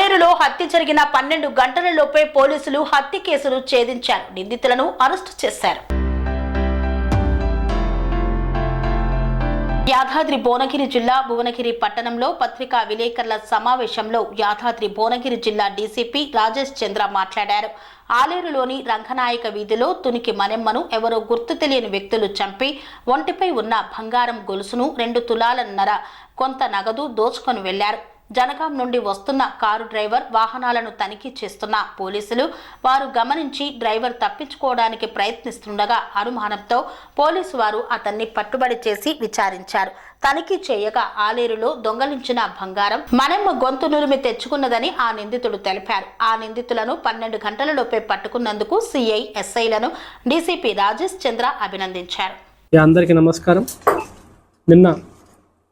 ఆలేరులో హత్య జరిగిన పన్నెండు గంటలలోపే పోలీసులు హత్య కేసును ఛేదించారు. నిందితులను అరెస్టు చేశారు. యాదాద్రి భువనగిరి జిల్లా భువనగిరి పట్టణంలో పత్రికా విలేకరుల సమావేశంలో యాదాద్రి భువనగిరి జిల్లా డీసీపీ రాజేష్ చంద్ర మాట్లాడారు. ఆలేరులోని రంగనాయక వీధిలో తునికి మనెమ్మను ఎవరో గుర్తు తెలియని వ్యక్తులు చంపి ఒంటిపై ఉన్న బంగారం గొలుసును రెండు తులాలన్నర కొంత నగదు దోచుకొని వెళ్ళారు. జనగాం నుండి వస్తున్న కారు డ్రైవర్ వాహనాలను తనిఖీ చేస్తున్న పోలీసులు వారు గమనించి డ్రైవర్ తప్పించుకోవడానికి ప్రయత్నిస్తుండగా అనుమానంతో పోలీసు వారు అతన్ని పట్టుబడి చేసి విచారించారు. తనిఖీ చేయగా ఆలేరులో దొంగలించిన బంగారం మనమ్మ గొంతు నురిమి తెచ్చుకున్నదని ఆ నిందితుడు తెలిపారు. ఆ నిందితులను పన్నెండు గంటలలోపే పట్టుకున్నందుకు సిఐ ఎస్ఐలను డీసీపీ రాజేష్ చంద్ర అభినందించారు. అందరికీ నమస్కారం. నిన్న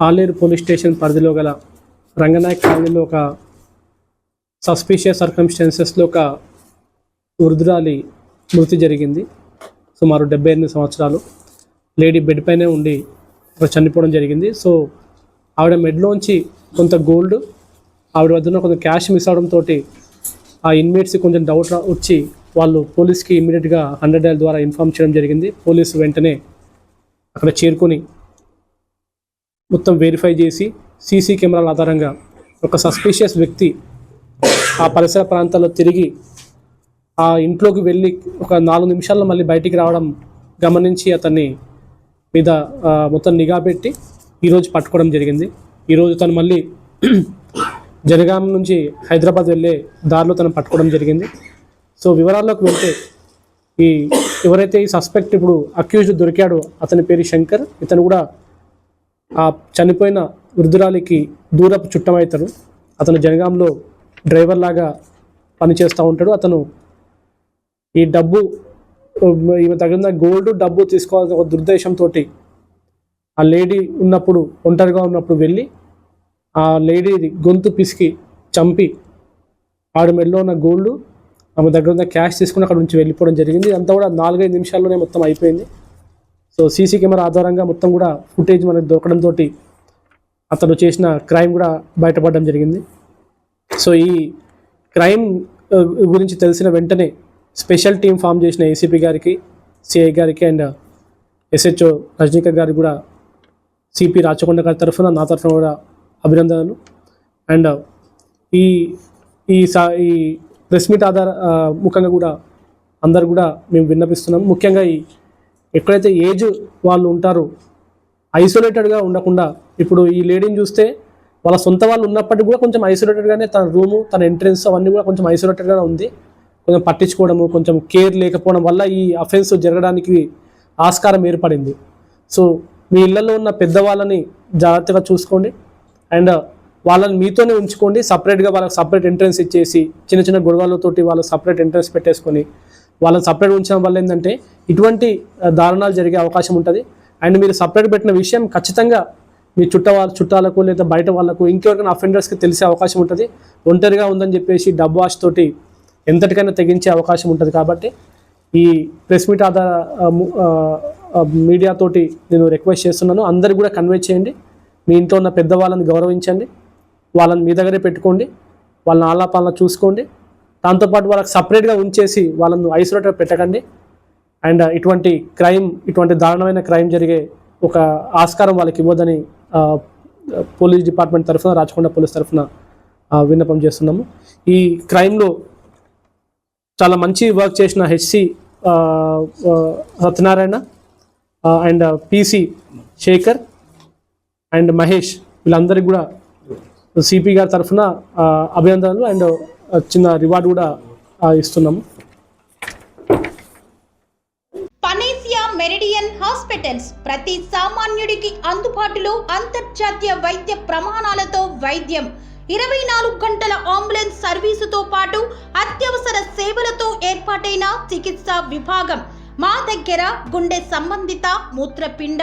ఆలేరు పోలీస్ స్టేషన్ పరిధిలో గల రంగనాయక్ కాలనీలో ఒక సస్పీషియస్ సర్కమ్స్టాన్సెస్లో ఒక వృద్ధురాలి మృతి జరిగింది. సుమారు డెబ్బై ఎనిమిది సంవత్సరాలు. లేడీ బెడ్ పైనే ఉండి అక్కడ చనిపోవడం జరిగింది. సో ఆవిడ మెడ్లోంచి కొంత గోల్డ్ ఆవిడ వద్ద కొంత క్యాష్ మిస్ అవడంతో ఆ ఇన్మేట్స్కి కొంచెం డౌట్ వచ్చి వాళ్ళు పోలీస్కి ఇమీడియట్గా హండ్రెడ్ డైల్ ద్వారా ఇన్ఫామ్ చేయడం జరిగింది. పోలీసు వెంటనే అక్కడ చేరుకొని మొత్తం వెరిఫై చేసి సీసీ కెమెరాల ఆధారంగా ఒక సస్పీషియస్ వ్యక్తి ఆ పరిసర ప్రాంతాల్లో తిరిగి ఆ ఇంట్లోకి వెళ్ళి ఒక నాలుగు నిమిషాల్లో మళ్ళీ బయటికి రావడం గమనించి అతన్ని మీద మొత్తం నిఘా పెట్టి ఈరోజు పట్టుకోవడం జరిగింది. ఈరోజు తను మళ్ళీ జనగాం నుంచి హైదరాబాద్ వెళ్ళే దారిలో తను పట్టుకోవడం జరిగింది. సో వివరాల్లోకి వెళ్తే ఈ ఎవరైతే ఈ సస్పెక్ట్ ఇప్పుడు అక్యూజ్డ్ దొరికాడో అతని పేరు శంకర్. ఇతను కూడా ఆ చనిపోయిన వృద్ధురాలికి దూరపు చుట్టమవుతాడు అతను జనగాంలో డ్రైవర్ లాగా పనిచేస్తూ ఉంటాడు. అతను ఈ డబ్బు ఈమె తగిన గోల్డ్ డబ్బు తీసుకోవాల్సిన ఒక దుర్దేశంతో ఆ లేడీ ఉన్నప్పుడు ఒంటరిగా ఉన్నప్పుడు వెళ్ళి ఆ లేడీ గొంతు పిసికి చంపి ఆడు మెడలో ఉన్న గోల్డ్ ఆమె దగ్గర ఉన్న క్యాష్ తీసుకుని అక్కడ నుంచి వెళ్ళిపోవడం జరిగింది. అంతా కూడా నాలుగైదు నిమిషాల్లోనే మొత్తం అయిపోయింది. సో సీసీ కెమెరా ఆధారంగా మొత్తం కూడా ఫుటేజ్ మనకు దొరకడంతో అతను చేసిన క్రైమ్ కూడా బయటపడడం జరిగింది. సో ఈ క్రైమ్ గురించి తెలిసిన వెంటనే స్పెషల్ టీం ఫామ్ చేసిన ఏసీపీ గారికి సిఐ గారికి అండ్ ఎస్హెచ్ఓ రజనీకాంత్ గారికి కూడా సిపి రాచకొండ గారి తరఫున నా తరఫున కూడా అభినందనలు. అండ్ ఈ ఈ సా ఈ ప్రెస్ మీట్ ఆధార ముఖంగా కూడా అందరు కూడా మేము విన్నపిస్తున్నాం. ముఖ్యంగా ఈ ఎక్కడైతే ఏజ్ వాళ్ళు ఉంటారో ఐసోలేటెడ్గా ఉండకుండా ఇప్పుడు ఈ లేడీని చూస్తే వాళ్ళ సొంత వాళ్ళు ఉన్నప్పటికీ కూడా కొంచెం ఐసోలేటెడ్గానే తన రూము తన ఎంట్రెన్స్ అవన్నీ కూడా కొంచెం ఐసోలేటెడ్గానే ఉంది. కొంచెం పట్టించుకోవడము కొంచెం కేర్ లేకపోవడం వల్ల ఈ అఫెన్స్ జరగడానికి ఆస్కారం ఏర్పడింది. సో మీ ఇళ్ళలో ఉన్న పెద్దవాళ్ళని జాగ్రత్తగా చూసుకోండి. అండ్ వాళ్ళని మీతోనే ఉంచుకోండి. సపరేట్గా వాళ్ళకి సపరేట్ ఎంట్రన్స్ ఇచ్చేసి చిన్న చిన్న గొడవలతోటి వాళ్ళు సపరేట్ ఎంట్రన్స్ పెట్టేసుకొని వాళ్ళని సపరేట్ ఉంచడం వల్ల ఏంటంటే ఇటువంటి దారుణాలు జరిగే అవకాశం ఉంటుంది. అండ్ మీరు సపరేట్ పెట్టిన విషయం ఖచ్చితంగా మీ చుట్ట వాళ్ళ చుట్టాలకు లేదా బయట వాళ్ళకు ఇంకెవరికైనా అఫెండర్స్కి తెలిసే అవకాశం ఉంటుంది. ఒంటరిగా ఉందని చెప్పేసి డబ్బు ఆశ తోటి ఎంతటికైనా తెగించే అవకాశం ఉంటుంది కాబట్టి ఈ ప్రెస్ మీట్ ఆధార మీడియాతోటి నేను రిక్వెస్ట్ చేస్తున్నాను. అందరికి కూడా కన్వే చేయండి. మీ ఇంట్లో ఉన్న పెద్దవాళ్ళని గౌరవించండి. వాళ్ళని మీ దగ్గరే పెట్టుకోండి. వాళ్ళని ఆలాపాలన చూసుకోండి. దాంతోపాటు వాళ్ళకి సపరేట్గా ఉంచేసి వాళ్ళను ఐసోలేటర్ పెట్టకండి. అండ్ uh, ఇటువంటి క్రైమ్ ఇటువంటి దారుణమైన క్రైమ్ జరిగే ఒక ఆస్కారం వాళ్ళకి ఇవ్వదని uh, పోలీస్ డిపార్ట్మెంట్ తరఫున రాచకొండ పోలీస్ తరఫున uh, విన్నపం చేస్తున్నాము. ఈ క్రైమ్లో చాలా మంచి వర్క్ చేసిన HC Satyanarayana and PC Sekhar and Mahesh వీళ్ళందరికీ కూడా సిపి గారి తరఫున అభినందనలు. అండ్ చిన్న రివార్డ్ కూడా ఇస్తున్నాము. పనేసియా మెరిడియన్ హాస్పిటల్స్ ప్రతి సామాన్యుడికి అందుబాటులో అంతర్జాతీయ వైద్య ప్రమాణాలతో వైద్యం. ఇరవై నాలుగు గంటల అంబులెన్స్ సర్వీసుతో పాటు అత్యవసర సేవలతో ఏర్పాటైన చికిత్సా విభాగం. మా దగ్గర గుండె సంబంధిత మూత్రపిండ